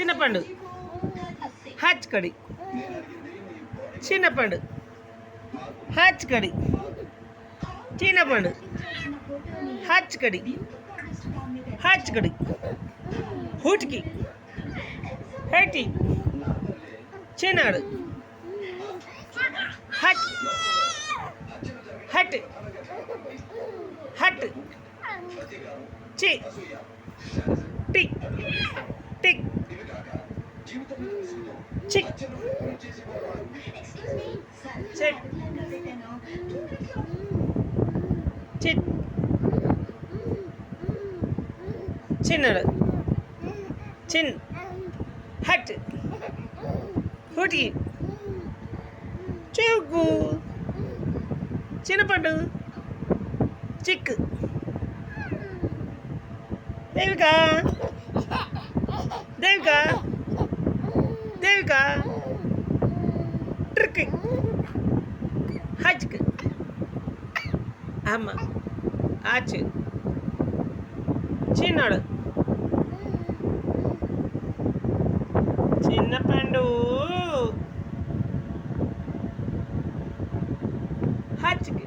చిన్నపండు. హచ్ కడి. చిన్నపండు. హచ్ కడి. చిన్నపండు. హచ్ కడి. హచ్ కడి. హూటికి. హేటి. చిన్నాడు. హట్. హట్. హట్. చి. టిక్ టిక్ చిక్ చిక్ చిట్ చిన్నడు చిన్ హట్ హుటి చెవుకు చిన్నపండు చిక్ దేవికా దేవిక ట్రిక్ హజ్క్ అమ్మ ఆచు చిన్నడు చిన్న పండు హజ్క్